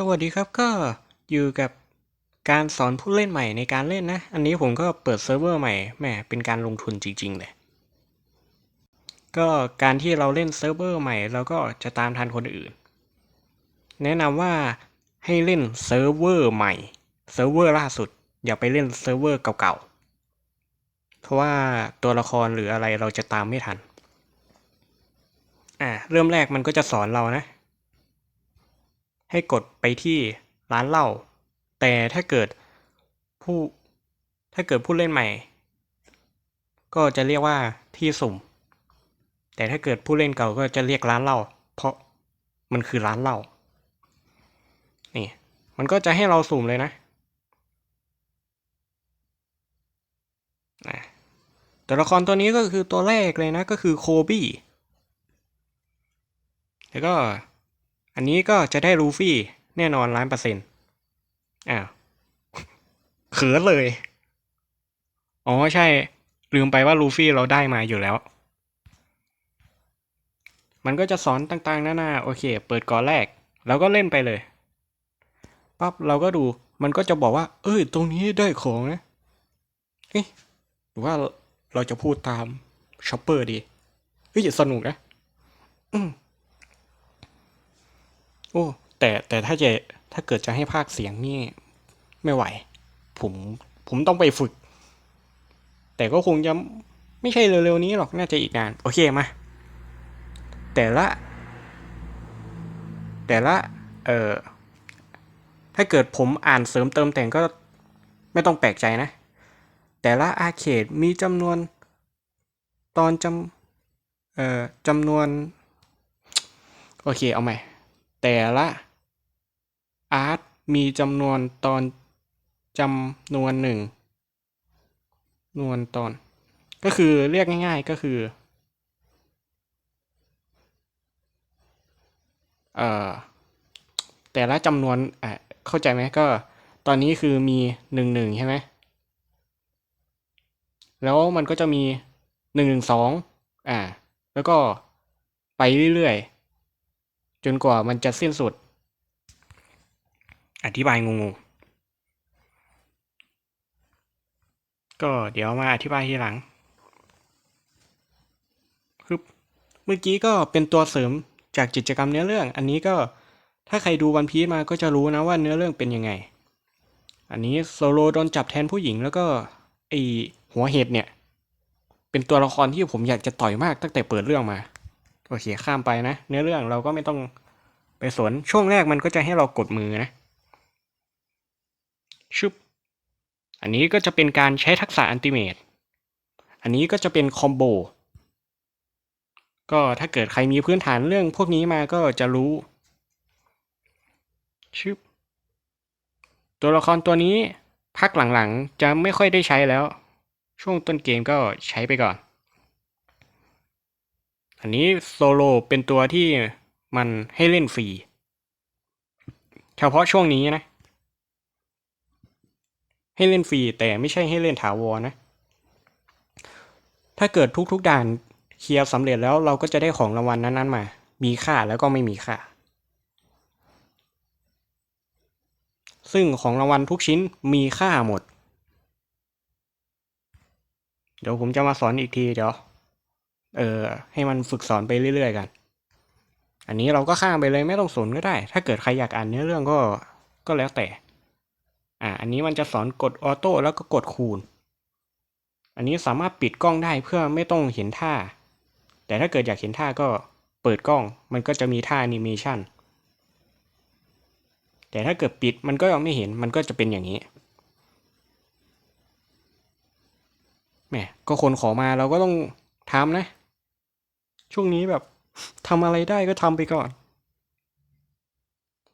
สวัสดีครับก็อยู่กับการสอนผู้เล่นใหม่ในการเล่นนะ อันนี้ผมก็เปิดเซิร์ฟเวอร์ใหม่แหมเป็นการลงทุนจริง ๆ เลย ก็การที่เราเล่นเซิร์ฟเวอร์ใหม่เราก็จะตามทันคนอื่น แนะนำว่าให้เล่นเซิร์ฟเวอร์ใหม่เซิร์ฟเวอร์ล่าสุด อย่าไปเล่นเซิร์ฟเวอร์เก่าๆ เพราะว่าตัวละครหรืออะไรเราจะตามไม่ทัน อ่าเริ่มแรกมันก็จะสอนเรานะ ให้กดไปที่ร้านเหล้าแต่ถ้าเกิดผู้ถ้าเกิดผู้เล่นใหม่ ก็จะเรียกว่าที่สุ่ม แต่ถ้าเกิดผู้เล่นเก่าก็จะเรียกร้านเหล้าเพราะมันคือร้านเหล้านี่ มันก็จะให้เราสุ่มเลยนะนะตัวละครตัวนี้ก็คือตัวแรกเลยนะก็คือโคบี้แล้วก็ อันนี้ก็จะได้ลูฟี่แน่นอนล้านเปอร์เซ็นต์อ้าวเขินเลย อ๋อใช่ ลืมไปว่าลูฟี่เราได้มาอยู่แล้ว มันก็จะสอนต่างๆนานาโอเค เปิดก่อนแรก แล้วก็เล่นไปเลยปั๊บเราก็ดูมันก็จะบอกว่า เอ้ย ตรงนี้ได้ของนะเอ๊ะหรือว่าเราจะพูดตามช็อปเปอร์ดีเฮ้ยสนุกนะ อืม โอ้แต่แต่ถ้าจะถ้าเกิดจะให้ภาคเสียงนี่ไม่ไหว ผมผมต้องไปฝึก แต่ก็คงจะไม่ใช่เร็วๆนี้หรอกน่าจะอีกนาน โอเคมา แต่ละ แต่ละ เอ่อ ถ้าเกิดผมอ่านเสริมเติมแต่งก็ไม่ต้องแปลกใจนะ แต่ละอาเคดมีจำนวน ตอนจำเอ่อจำนวน โอเคเอาใหม่ แต่ละอาร์ตมีจำนวนตอนจำนวนหนึ่งนวนตอน ก็คือเรียกง่ายๆก็คือเอ่อแต่ละจำนวนอะเข้าใจไหมก็ตอนนี้คือมีหนึ่งหนึ่งใช่ไหมแล้วมันก็จะมีหนึ่งหนึ่งสองอ่าแล้วก็ไปเรื่อยๆ จนกว่ามันจะสิ้นสุด อธิบายงงๆก็เดี๋ยวมาอธิบายทีหลังคือเมื่อกี้ก็เป็นตัวเสริมจากกิจกรรมเนื้อเรื่อง อันนี้ก็ถ้าใครดูวันพีซมาก็จะรู้นะว่าเนื้อเรื่องเป็นยังไง อันนี้โซโลโดนจับแทนผู้หญิงแล้วก็ไอหัวเห็ดเนี่ย เป็นตัวละครที่ผมอยากจะต่อยมากตั้งแต่เปิดเรื่องมา โอเคข้ามไปนะ เนื้อเรื่องเราก็ไม่ต้องไปสนช่วงแรกมันก็จะให้เรากดมือนะชึบอันนี้ก็จะเป็นการใช้ทักษะอันติเมตอันนี้ก็จะเป็นคอมโบก็ถ้าเกิดใครมีพื้นฐานเรื่องพวกนี้มาก็จะรู้ชึบตัวละครตัวนี้พักหลังๆ จะไม่ค่อยได้ใช้แล้ว ช่วงต้นเกมก็ใช้ไปก่อน อันนี้โซโลเป็นตัวที่มันให้เล่นฟรี เฉพาะช่วงนี้นะ ให้เล่นฟรีแต่ไม่ใช่ให้เล่นถาวรนะ ถ้าเกิดทุกๆด่านเคลียร์สำเร็จแล้วเราก็จะได้ของรางวัลนั้นๆมา มีค่าแล้วก็ไม่มีค่า ซึ่งของรางวัลทุกชิ้นมีค่าหมด เดี๋ยวผมจะมาสอนอีกทีเดี๋ยว เออให้มันฝึกสอนไปเรื่อยๆกัน อันนี้เราก็ข้ามไปเลยไม่ต้องสนก็ได้ ถ้าเกิดใครอยากอ่านเนื้อเรื่องก็ก็แล้วแต่ อ่า อันนี้มันจะสอนกดออโต้แล้วก็กดคูณ อันนี้สามารถปิดกล้องได้เพื่อไม่ต้องเห็นท่า แต่ถ้าเกิดอยากเห็นท่าก็เปิดกล้อง มันก็จะมีท่าแอนิเมชันแต่ถ้าเกิดปิดมันก็ยังไม่เห็นมันก็จะเป็นอย่างนี้แหมก็คนขอมาเราก็ต้องทำนะ ช่วงนี้แบบทำอะไรได้ก็ทำไปก่อน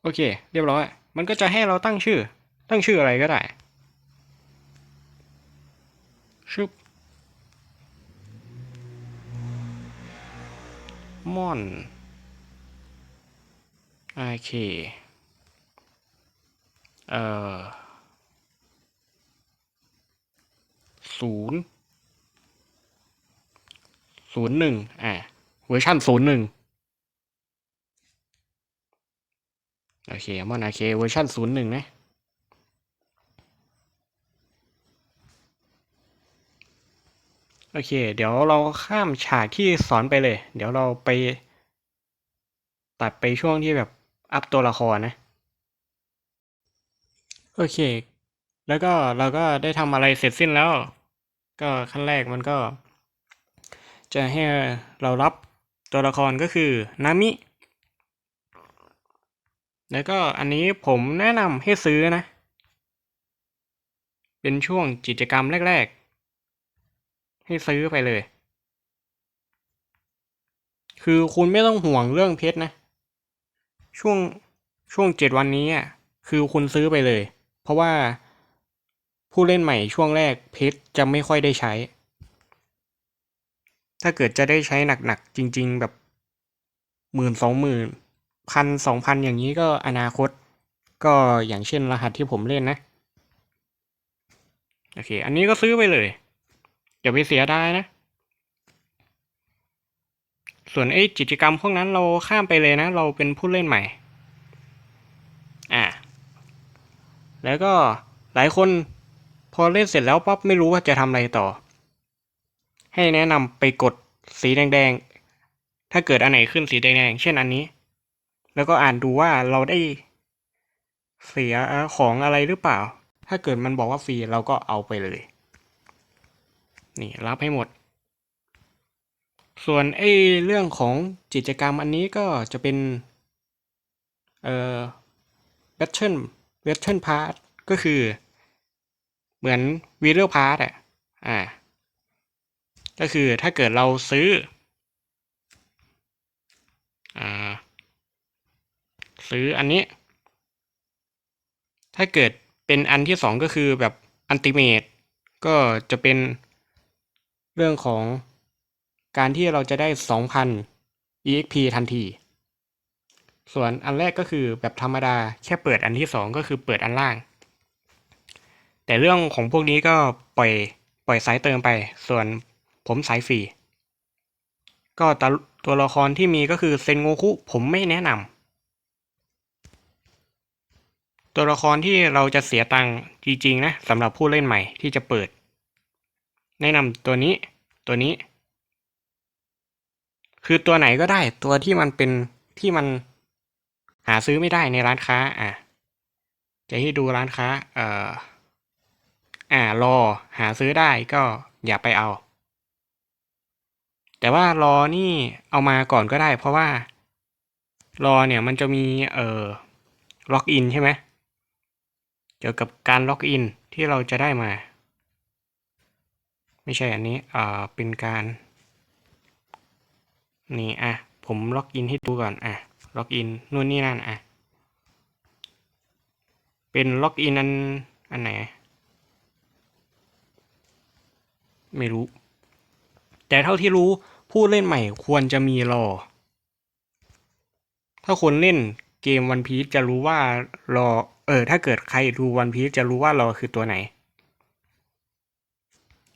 โอเค เรียบร้อย มันก็จะให้เราตั้งชื่อ ตั้งชื่ออะไรก็ได้ชึบมอนโอเค เอ่อศูนย์ศูนย์หนึ่งอ่า เวอร์ชันศูนย์หนึ่งโอเคมอนอาเคเวอร์ชันศูนย์หนึ่งนะโอเค เดี๋ยวเราข้ามฉากที่สอนไปเลย เดี๋ยวเราไป ตัดไปช่วงที่แบบอัพตัวละครนะ โอเค แล้วก็เราก็ได้ทำอะไรเสร็จสิ้นแล้ว ก็ขั้นแรกมันก็ จะให้เรารับ ตัวละครก็คือนามิ แล้วก็อันนี้ผมแนะนำให้ซื้อนะ เป็นช่วงกิจกรรมแรก ๆ ให้ซื้อไปเลย คือคุณไม่ต้องห่วงเรื่องเพชรนะ ช่วงช่วงเจ็ดวันนี้อะคือคุณซื้อไปเลย เพราะว่าผู้เล่นใหม่ช่วงแรกเพชรจะไม่ค่อยได้ใช้ ถ้าเกิดจะได้ใช้หนักๆ จริง ๆ แบบหมื่นสองหมื่นพันสองพันอย่างนี้ก็อนาคต ก็อย่างเช่นรหัสที่ผมเล่นนะ โอเค อันนี้ก็ซื้อไปเลยอย่าไปเสียไดายนะ ส่วนไอ้กิจกรรมพวกนั้นเราข้ามไปเลยนะ เราเป็นผู้เล่นใหม่ อ่า แล้วก็หลายคนพอเล่นเสร็จแล้วปั๊บไม่รู้ว่าจะทำอะไรต่อ ให้แนะนำไปกดสีแดงๆ ถ้าเกิดอันไหนขึ้นสีแดงๆ เช่นอันนี้ แล้วก็อ่านดูว่าเราได้เสียของอะไรหรือเปล่า ถ้าเกิดมันบอกว่าฟรีเราก็เอาไปเลย นี่รับให้หมด ส่วนไอ้เรื่องของกิจกรรมอันนี้ก็จะเป็น เอ่อ Battle Battle Pass ก็คือ เหมือน v i d e o Pass อะ อ่า ก็คือถ้าเกิดเราซื้ออซื้ออันนี้ ถ้าเกิดเป็นอันที่สองก็คือแบบอันติเมตก็จะเป็นเรื่องของการที่เราจะได้ 2,000 EXP ทันที ส่วนอันแรกก็คือแบบธรรมดาแค่เปิดอันที่สองก็คือเปิดอันล่าง แต่เรื่องของพวกนี้ก็ปล่อยปล่อยสายเติมไป ส่วน ผมสายฟรี ก็ตัวตัวละครที่มีก็คือเซนโงคุผมไม่แนะนำตัวละครที่เราจะเสียตังค์จริงๆนะสำหรับผู้เล่นใหม่ที่จะเปิด แนะนำตัวนี้ตัวนี้ คือตัวไหนก็ได้ตัวที่มันเป็นที่มันหาซื้อไม่ได้ในร้านค้า อะ จะให้ดูร้านค้า เอ่อ อ่ารอหาซื้อได้ก็อย่าไปเอา แต่ว่ารอนี่เอามาก่อนก็ได้ เพราะว่ารอเนี่ยมันจะมีเอ่อล็อกอินใช่ไหมเกี่ยวกับการล็อกอินที่เราจะได้มา ไม่ใช่อันนี้เอ่าเป็นการ นี่อะผมล็อกอินให้ดูก่อนอะล็อกอินนู่นนี่นั่นอะเป็นล็อกอินอันอันไหนไม่รู้ แต่เท่าที่รู้ ผู้เล่นใหม่ควรจะมีรอ ถ้าคนเล่นเกมวันพี e จะรู้ว่ารอ เออ ถ้าเกิดใครดูวันพี e จะรู้ว่ารอคือตัวไหน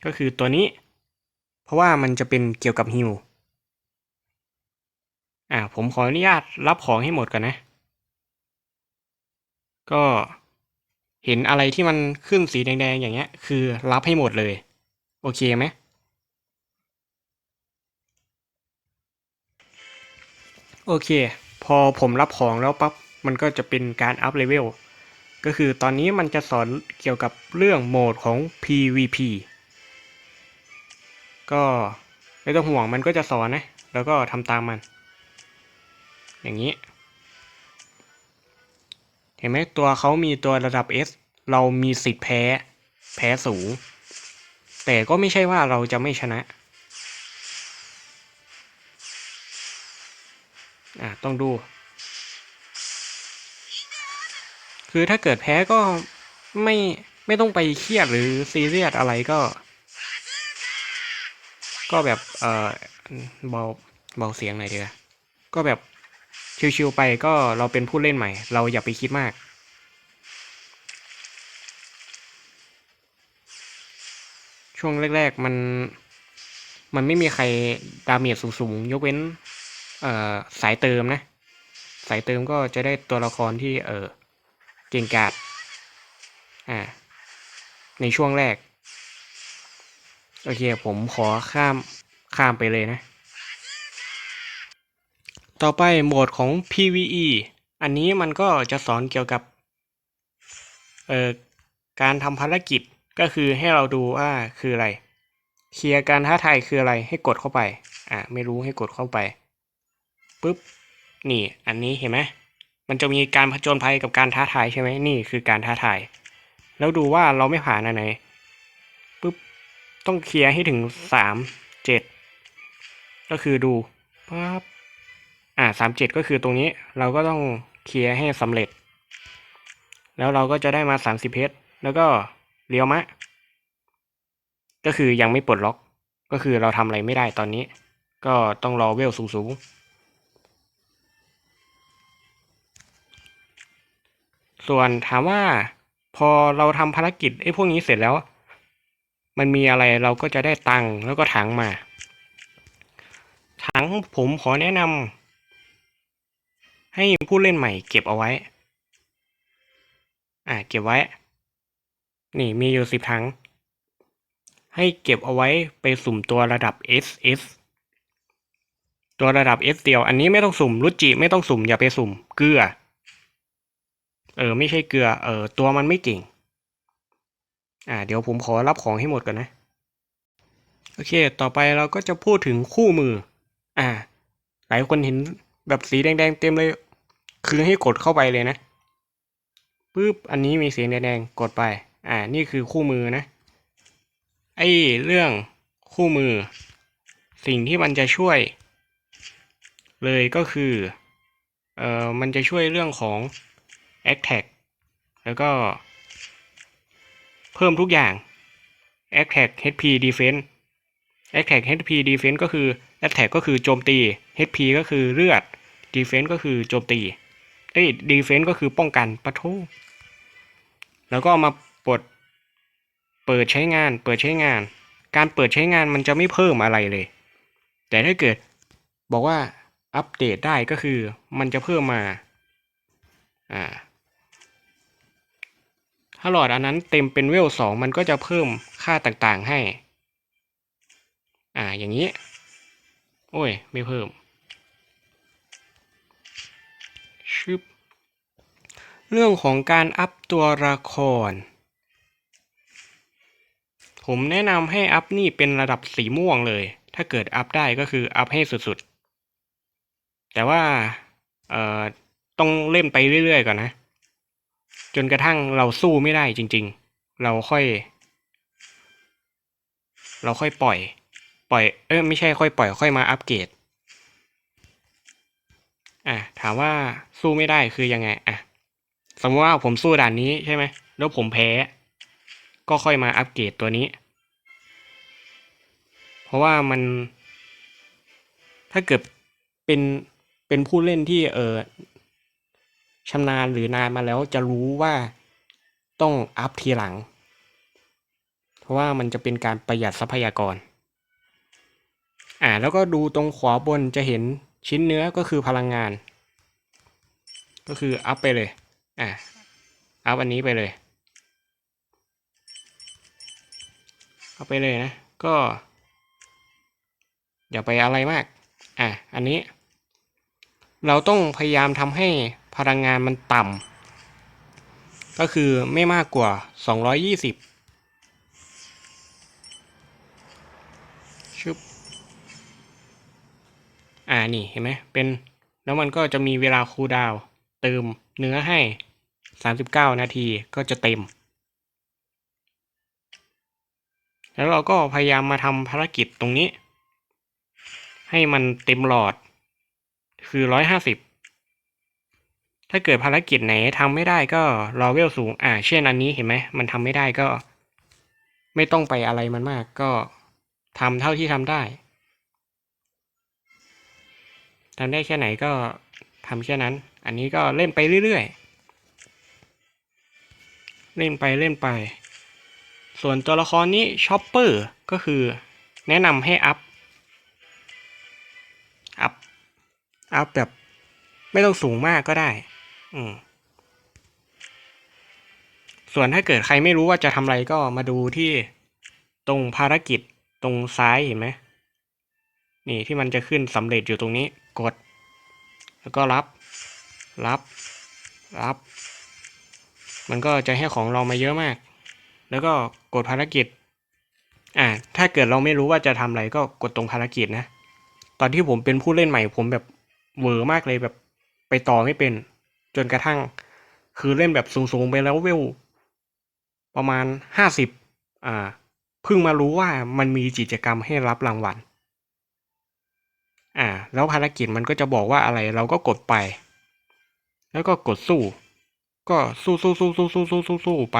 ก็คือตัวนี้ เพราะว่ามันจะเป็นเกี่ยวกับฮิวอ่า ผมขออนุญาตรับของให้หมดก่อนนะ ก็เห็นอะไรที่มันขึ้นสีแดงๆอย่างเงี้ย คือรับให้หมดเลย โอเคไหม โอเค พอผมรับของแล้วปั๊บมันก็จะเป็นการอัพเลเวลก็คือตอนนี้มันจะสอนเกี่ยวกับเรื่องโหมดของ PVP ก็ไม่ต้องห่วงมันก็จะสอนนะ แล้วก็ทำตามมัน อย่างนี้ เห็นไหมตัวเขามีตัวระดับ S เรามีสิทธิ์แพ้ แพ้สูง แต่ก็ไม่ใช่ว่าเราจะไม่ชนะ ต้องดู คือถ้าเกิดแพ้ก็ไม่ไม่ต้องไปเครียดหรือซีเรียสอะไรก็ ก็แบบเออเบาเบาเสียงหน่อยเดียวก็แบบชิวๆไปก็เราเป็นผู้เล่นใหม่ เราอย่าไปคิดมากช่วงแรก ๆ มัน มันไม่มีใครดาเมจสูง ๆ ยกเว้น สายเติมนะ สายเติมก็จะได้ตัวละครที่เออเก่งกาจอ่าในช่วงแรก โอเคผมขอข้ามข้ามไปเลยนะ ต่อไปโหมดของ PVE อันนี้มันก็จะสอนเกี่ยวกับเอ่อการทำภารกิจก็คือให้เราดูว่าคืออะไร เคลียร์การท้าทายคืออะไรให้กดเข้าไป อ่าไม่รู้ให้กดเข้าไป ปุ๊บนี่อันนี้เห็นไหมมันจะมีการผจญภัยกับการท้าทายใช่ไหมนี่คือการท้าทาย แล้วดูว่าเราไม่ผ่านอันไหนปุ๊บต้องเคลียร์ให้ถึงสามเจ็ดก็คือดูปั๊บอ่าสามเจ็ดก็คือตรงนี้เราก็ต้องเคลียร์ให้สำเร็จ แล้วเราก็จะได้มาสามสิบเพชรแล้วก็เลี้ยวมะ ก็คือยังไม่ปลดล็อก ก็คือเราทำอะไรไม่ได้ตอนนี้ ก็ต้องรอเวลสูงๆ ส่วนถามว่าพอเราทำภารกิจไอ้พวกนี้เสร็จแล้ว มันมีอะไรเราก็จะได้ตังค์แล้วก็ถังมาถังผมขอแนะนำให้ผู้เล่นใหม่เก็บเอาไว้ อ่าเก็บไว้ นี่มีอยู่สิบถัง ให้เก็บเอาไว้ไปสุ่มตัวระดับ SS ตัวระดับ S เดียว อันนี้ไม่ต้องสุ่มรุจิไม่ต้องสุ่มอย่าไปสุ่มเกลือ เออไม่ใช่เกลือเออตัวมันไม่เก่ง อ่าเดี๋ยวผมขอรับของให้หมดก่อนนะ โอเค ต่อไปเราก็จะพูดถึงคู่มือ อ่า หลายคนเห็นแบบสีแดงๆเต็มเลย คือให้กดเข้าไปเลยนะปึ๊บอันนี้มีสีแดงๆกดไป อ่า นี่คือคู่มือนะ ไอ้เรื่องคู่มือ สิ่งที่มันจะช่วย เลยก็คือ เอ่อมันจะช่วยเรื่องของ a t t a c แล้วก็ เพิ่มทุกอย่าง Attack HP Defense Attack HP Defense ก็คือ Attack ก็คือโจมตี HP ก็คือเลือด Defense ก็คือโจมตีเอ้ย Defense ก็คือป้องกันปะทุแล้วก็มาปลดเปิดใช้งาน เปิดใช้งาน การเปิดใช้งานมันจะไม่เพิ่มอะไรเลย แต่ถ้าเกิดบอกว่าอัปเดตได้ก็คือมันจะเพิ่มมา อ่า ถ้าหลอดอันนั้นเต็มเป็นเวลสองมันก็จะเพิ่มค่าต่างๆให้ อ่า อย่างนี้ โอ้ย ไม่เพิ่มชึบเรื่องของการอัพตัวละคร ผมแนะนำให้อัพนี่เป็นระดับสีม่วงเลย ถ้าเกิดอัพได้ก็คืออัพให้สุดๆ แต่ว่า เอ่อ ต้องเล่นไปเรื่อยๆก่อนนะ จนกระทั่งเราสู้ไม่ได้จริง ๆ เราค่อย เราค่อยปล่อย ปล่อย เออไม่ใช่ค่อยปล่อย ค่อยมาอัปเกรด อะถามว่าสู้ไม่ได้คือยังไง อะ สมมติว่าผมสู้ด่านนี้ใช่ไหม แล้วผมแพ้ ก็ค่อยมาอัปเกรดตัวนี้ เพราะว่ามัน ถ้าเกิดเป็น เป็นผู้เล่นที่เออ ชำนาญหรือนานมาแล้วจะรู้ว่าต้องอัพทีหลัง เพราะว่ามันจะเป็นการประหยัดทรัพยากร อ่าแล้วก็ดูตรงขวาบนจะเห็นชิ้นเนื้อก็คือพลังงาน ก็คืออัพไปเลย อ่าอัพอันนี้ไปเลยเอาไปเลยนะ ก็อย่าไปอะไรมาก อะ อันนี้ เราต้องพยายามทำให้ พลังงานมันต่ำก็คือไม่มากกว่า 220ชุบอ่า นี่เห็นไหมเป็น แล้วมันก็จะมีเวลาคูลดาวน์เติมเนื้อให้ 39 นาทีก็จะเต็ม แล้วเราก็พยายามมาทำภารกิจตรงนี้ ให้มันเต็มหลอดคือ 150 ถ้าเกิดภารกิจไหนทำไม่ได้ก็รอเวลสูง อ่า เช่นอันนี้เห็นไหม มันทำไม่ได้ก็ ไม่ต้องไปอะไรมันมาก ก็ทำเท่าที่ทำได้ทำได้แค่ไหนก็ทำแค่นั้น อันนี้ก็เล่นไปเรื่อยๆ เล่นไปเล่นไป ส่วนตัวละครนี้ชอปเปอร์ก็คือแนะนำให้อัพ อัพ อัพแบบไม่ต้องสูงมากก็ได้ ส่วนถ้าเกิดใครไม่รู้ว่าจะทำอะไรก็มาดูที่ตรงภารกิจตรงซ้ายเห็นไหมนี่ที่มันจะขึ้นสำเร็จอยู่ตรงนี้ กด แล้วก็รับ รับ รับ มันก็จะให้ของเรามาเยอะมาก แล้วก็กดภารกิจ อ่า ถ้าเกิดเราไม่รู้ว่าจะทำอะไรก็กดตรงภารกิจนะ ตอนที่ผมเป็นผู้เล่นใหม่ผมแบบเวอร์มากเลยแบบไปต่อไม่เป็น จนกระทั่ง คือเล่นแบบสูงๆไปแล้วเวล ประมาณห้าสิบอ่าเพิ่งมารู้ว่ามันมีกิจกรรมให้รับรางวัลอ่า แล้วภารกิจมันก็จะบอกว่าอะไรเราก็กดไป แล้วก็กดสู้ ก็สู้สู้สู้สู้สู้สู้สู้สู้ไป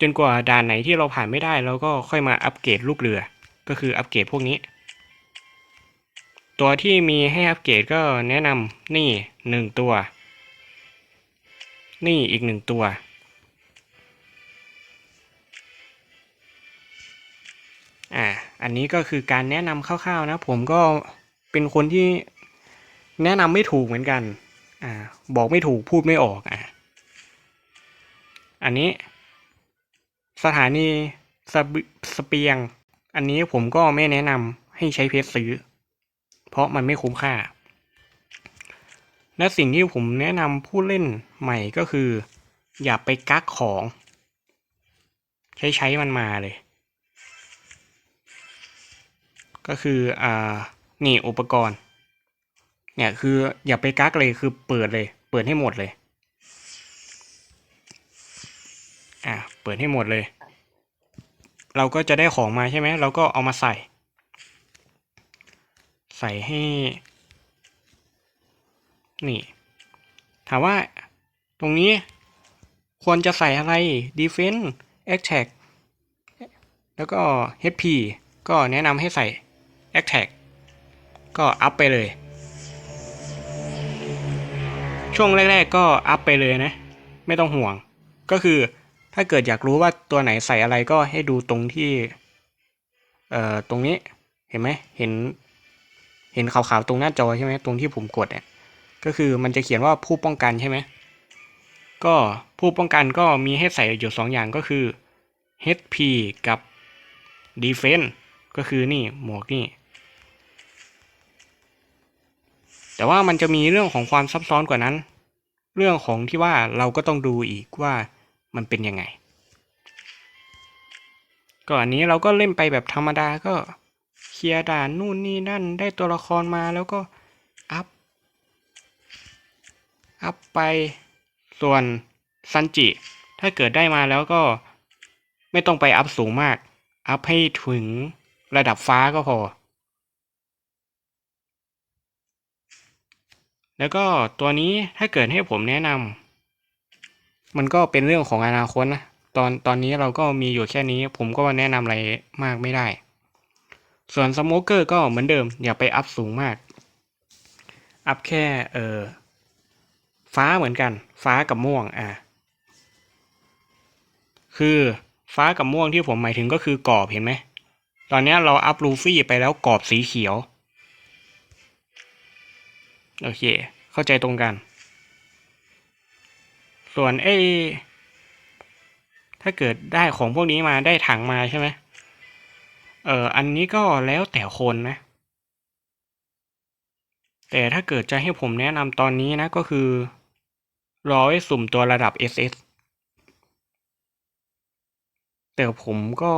จนกว่าด่านไหนที่เราผ่านไม่ได้เราก็ค่อยมาอัปเกรดลูกเรือ ก็คืออัปเกรดพวกนี้ ตัวที่มีให้อัปเกรดก็แนะนำนี่หนึ่งตัว นี่อีกหนึ่งตัว อ่า อันนี้ก็คือการแนะนำคร่าวๆนะ ผมก็เป็นคนที่แนะนำไม่ถูกเหมือนกัน อ่า บอกไม่ถูกพูดไม่ออก อ่าอันนี้ สถานีสเปียง อันนี้ผมก็ไม่แนะนำให้ใช้เพชรซื้อ เพราะมันไม่คุ้มค่า และสิ่งที่ผมแนะนำผู้เล่นใหม่ก็คือ อย่าไปกักของ ใช้ใช้มันมาเลย ก็คืออ่านี่อุปกรณ์ เนี่ยคืออย่าไปกักเลยคือเปิดเลย เปิดให้หมดเลยอ่าเปิดให้หมดเลย เราก็จะได้ของมาใช่ไหมเราก็เอามาใส่ ใส่ให้ นี่ ถามว่าตรงนี้ควรจะใส่อะไร defense attack แล้วก็ HP ก็แนะนำให้ใส่ attack ก็อัพไปเลย ช่วงแรกๆก็อัพไปเลยนะ ไม่ต้องห่วง ก็คือถ้าเกิดอยากรู้ว่าตัวไหนใส่อะไรก็ให้ดูตรงที่ เอ่อ ตรงนี้ เห็นไหม เห็น เห็นขาวๆตรงหน้าจอใช่ไหมตรงที่ผมกดเนี่ยก็คือมันจะเขียนว่าผู้ป้องกันใช่ไหมก็ผู้ป้องกันก็มีให้ใส่อยู่สองอย่างก็คือ HP กับ Defense ก็คือนี่หมวกนี่ แต่ว่ามันจะมีเรื่องของความซับซ้อนกว่านั้น เรื่องของที่ว่าเราก็ต้องดูอีกว่ามันเป็นยังไง ก็อันนี้เราก็เล่นไปแบบธรรมดาก็ เคลียร์ด่านนู่นนี่นั่นได้ตัวละครมาแล้วก็อัพ อัพไปส่วนซันจิ ถ้าเกิดได้มาแล้วก็ไม่ต้องไปอัพสูงมาก อัพให้ถึงระดับฟ้าก็พอ แล้วก็ตัวนี้ถ้าเกิดให้ผมแนะนำมันก็เป็นเรื่องของอนาคตนะ ตอนตอนนี้เราก็มีอยู่แค่นี้ ผมก็แนะนำอะไรมากไม่ได้ ส่วนสโมเกอร์ก็เหมือนเดิม อย่าไปอัพสูงมาก อัพแค่เออฟ้าเหมือนกัน ฟ้ากับม่วงอะคือฟ้ากับม่วงที่ผมหมายถึงก็คือกรอบเห็นไหม ตอนนี้เราอัพลูฟี่ไปแล้วกรอบสีเขียว โอเค เข้าใจตรงกัน ส่วนไอ้ถ้าเกิดได้ของพวกนี้มาได้ถังมาใช่ไหม เอออันนี้ก็แล้วแต่คนนะ แต่ถ้าเกิดจะให้ผมแนะนำตอนนี้นะก็คือ รอไว้สุ่มตัวระดับ SS แต่ผมก็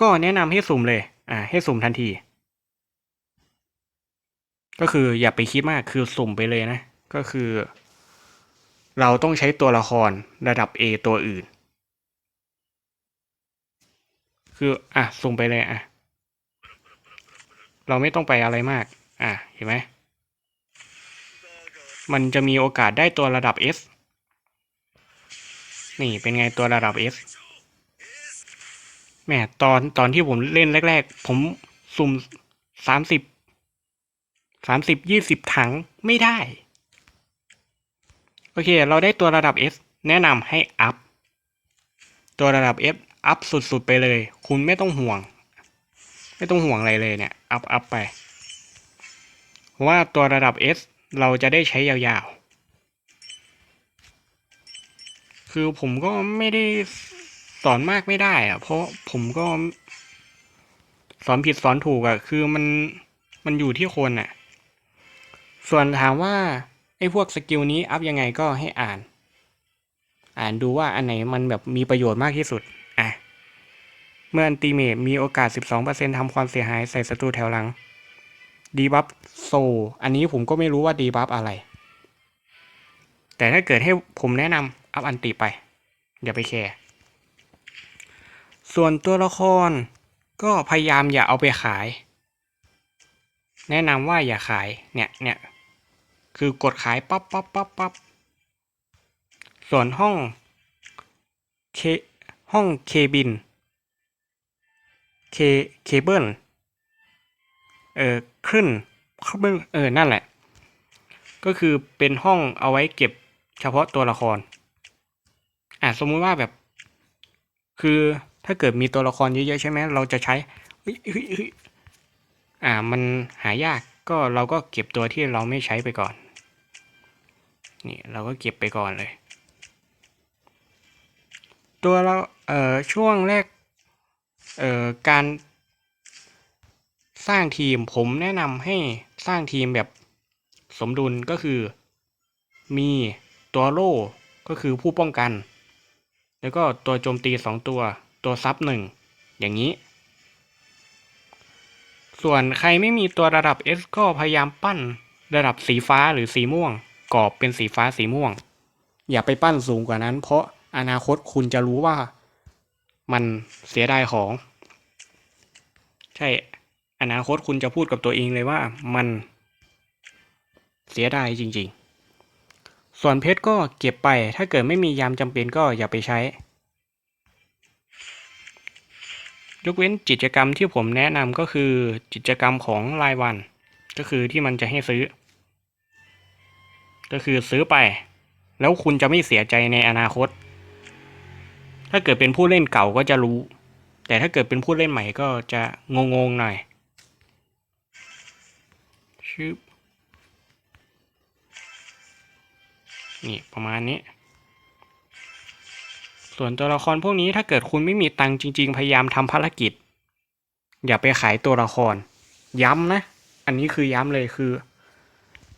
ก็แนะนำให้สุ่มเลย อ่า ให้สุ่มทันที ก็คืออย่าไปคิดมากคือสุ่มไปเลยนะ ก็คือ เราต้องใช้ตัวละครระดับ A ตัวอื่น คืออะสุ่มไปเลยอะ เราไม่ต้องไปอะไรมาก อะเห็นไหมมันจะมีโอกาสได้ตัวระดับ S นี่เป็นไงตัวระดับ S แหมตอนตอนที่ผมเล่นแรก ๆ ผมสุ่มสามสิบสามสิบยี่สิบถังไม่ได้ โอเค เราได้ตัวระดับ S แนะนำให้อัพ ตัวระดับ F อัพสุดๆไปเลย คุณไม่ต้องห่วง ไม่ต้องห่วงอะไรเลยเนี่ยอัพอัพไป ว่าตัวระดับ S เราจะได้ใช้ยาวๆ คือผมก็ไม่ได้สอนมากไม่ได้อะเพราะผมก็ สอนผิดสอนถูกอะคือมันมันอยู่ที่คนอะส่วนถามว่าไอ้พวกสกิลนี้อัพยังไงก็ให้อ่าน อ่านดูว่าอันไหนมันแบบมีประโยชน์มากที่สุด เมื่ออันติเมตมีโอกาส 12%ทำความเสียหายใส่ศัตรูแถวหลังดีบัฟโซ อันนี้ผมก็ไม่รู้ว่าดีบัฟอะไร แต่ถ้าเกิดให้ผมแนะนำอัพอันติไป อย่าไปแคร์ส่วนตัวละครก็พยายามอย่าเอาไปขาย แนะนำว่าอย่าขายเนี่ยเนี่ยคือกดขายปั๊บปั๊บปั๊บปั๊บส่วนห้องเคห้องเคบิน เคเคเบิลเออขึ้นเคเบิลเออนั่นแหละ ก็คือเป็นห้องเอาไว้เก็บเฉพาะตัวละคร อะสมมุติว่าแบบ คือถ้าเกิดมีตัวละครเยอะๆใช่ไหมเราจะใช้เฮ้ยอ่ามันหายากก็เราก็เก็บตัวที่เราไม่ใช้ไปก่อน นี่เราก็เก็บไปก่อนเลย ตัวเราเอ่อช่วงแรก เอ่อการสร้างทีมผมแนะนำให้สร้างทีมแบบสมดุลก็คือ มีตัวโล่ก็คือผู้ป้องกัน แล้วก็ตัวโจมตีสองตัว ตัวซับหนึ่งอย่างนี้ ส่วนใครไม่มีตัวระดับ S ก็พยายามปั้นระดับสีฟ้าหรือสีม่วงกรอบเป็นสีฟ้าสีม่วง อย่าไปปั้นสูงกว่านั้น เพราะอนาคตคุณจะรู้ว่า มันเสียดายของ ใช่อนาคตคุณจะพูดกับตัวเองเลยว่ามันเสียดายจริง ๆ ส่วนเพชรก็เก็บไป ถ้าเกิดไม่มียามจำเป็นก็อย่าไปใช้ ยกเว้นกิจกรรมที่ผมแนะนำก็คือกิจกรรมของรายวัน ก็คือที่มันจะให้ซื้อ ก็คือซื้อไป แล้วคุณจะไม่เสียใจในอนาคต ถ้าเกิดเป็นผู้เล่นเก่าก็จะรู้ แต่ถ้าเกิดเป็นผู้เล่นใหม่ก็จะงงๆหน่อยชึบนี่ประมาณนี้ ส่วนตัวละครพวกนี้ถ้าเกิดคุณไม่มีตังค์จริง ๆ พยายามทำภารกิจ อย่าไปขายตัวละคร ย้ำนะ อันนี้คือย้ำเลยคือ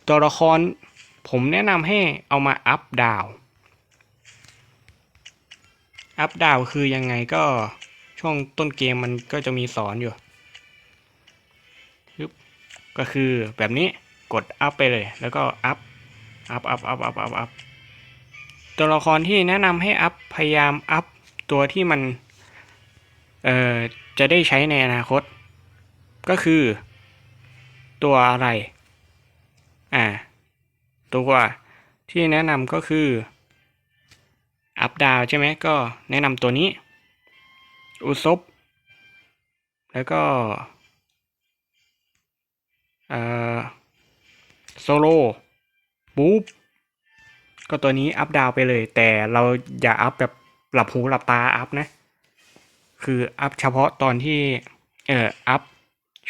ตัวละครผมแนะนำให้เอามาอัพดาว อัพดาวคือยังไงก็ช่วงต้นเกมมันก็จะมีสอนอยู่ยึบก็คือแบบนี้กดอัพไปเลย แล้วก็อัพอัพอัพอัพอัพอัพอัพตัวละครที่แนะนำให้อัพพยายามอัพตัวที่มันเอ่อจะได้ใช้ในอนาคต ก็คือ ตัวอะไร อ่า ตัวที่แนะนำก็คือ อัพดาวใช่ไหมก็แนะนำตัวนี้ อุซบแล้วก็เออโซโลบู๊บก็ตัวนี้อัพดาวไปเลย แต่เราอย่าอัพแบบหลับหูหลับตาอัพนะ คืออัพเฉพาะตอนที่เอ่ออัพ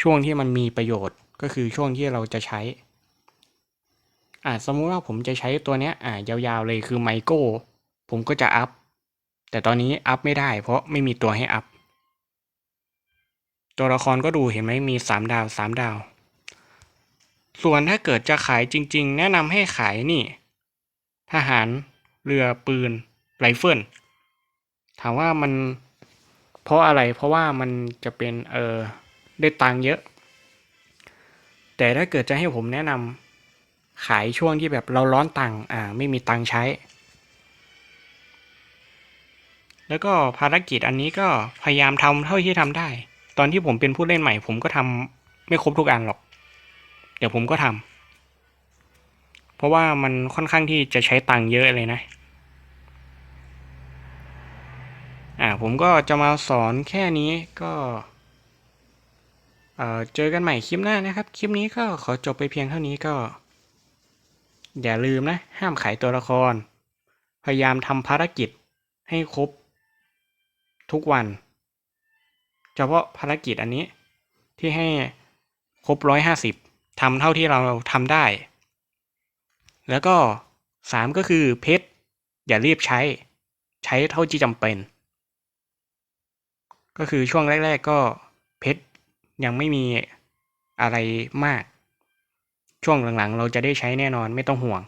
ช่วงที่มันมีประโยชน์ก็คือช่วงที่เราจะใช้อ่าสมมุติว่าผมจะใช้ตัวเนี้ยอ่ายาวๆเลยคือไมโก้ ผมก็จะอัพ แต่ตอนนี้อัพไม่ได้เพราะไม่มีตัวให้อัพ ตัวละครก็ดูเห็นไหมมีสามดาวสามดาว ส่วนถ้าเกิดจะขายจริง ๆ แนะนำให้ขายนี่ ทหารเรือปืนไรเฟิลถามว่ามันเพราะอะไรเพราะว่ามันจะเป็นเออได้ตังเยอะ แต่ถ้าเกิดจะให้ผมแนะนำขายช่วงที่แบบเราร้อนตังอ่าไม่มีตังใช้ แล้วก็ภารกิจอันนี้ก็พยายามทำเท่าที่ทำได้ ตอนที่ผมเป็นผู้เล่นใหม่ ผมก็ทำไม่ครบทุกอันหรอก เดี๋ยวผมก็ทำเพราะว่ามันค่อนข้างที่จะใช้ตังค์เยอะเลยนะ อ่าผมก็จะมาสอนแค่นี้ก็เอ่อเจอกันใหม่คลิปหน้านะครับ คลิปนี้ก็ขอจบไปเพียงเท่านี้ก็ อย่าลืมนะ ห้ามขายตัวละคร พยายามทำภารกิจให้ครบ ทุกวัน เฉพาะภารกิจอันนี้ที่ให้ครบร้อยห้าสิบทำเท่าที่เราทำได้ แล้วก็สามก็คือเพชรอย่ารีบใช้ ใช้เท่าที่จำเป็น ก็คือช่วงแรก ๆ ก็เพชรยังไม่มีอะไรมาก ช่วงหลังๆ เราจะได้ใช้แน่นอนไม่ต้องห่วง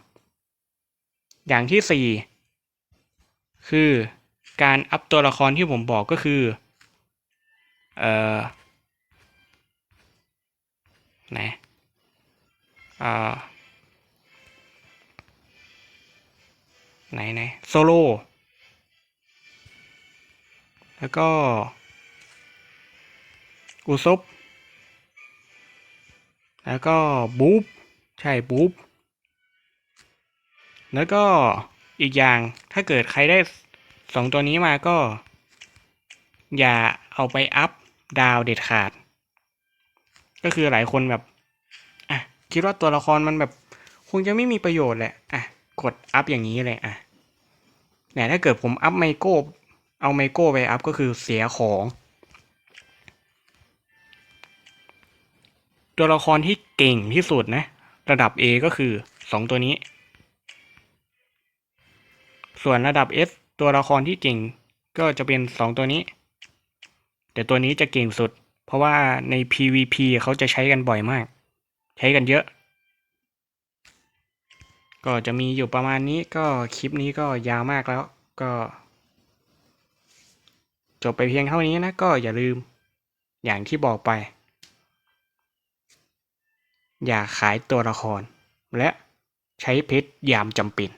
อย่างที่สี่คือ การอัพตัวละครที่ผมบอกก็คือเอ่อไหนอ่าไหนไหนโซโล่แล้วก็ อุซบแล้วก็บู๊บใช่บู๊บแล้วก็อีกอย่างถ้าเกิดใครได้ สองตัวนี้มาก็ อย่าเอาไปอัพดาวเด็ดขาด ก็คือหลายคนแบบอะคิดว่าตัวละครมันแบบคงจะไม่มีประโยชน์แหละอะกดอัพอย่างนี้เลยอะเนี่ยถ้าเกิดผมอัพไมโก้เอาไมโก้ไปอัพก็คือเสียของ ตัวละครที่เก่งที่สุดนะ ระดับ A ก็คือสองตัวนี้ ส่วนระดับ S ตัวละครที่เก่งก็จะเป็นสองตัวนี้ แต่ตัวนี้จะเก่งสุด เพราะว่าใน PVP เขาจะใช้กันบ่อยมาก ใช้กันเยอะ ก็จะมีอยู่ประมาณนี้ก็คลิปนี้ก็ยาวมากแล้วก็ จบไปเพียงเท่านี้นะก็อย่าลืม อย่างที่บอกไป อย่าขายตัวละคร และใช้เพชรยามจำเป็น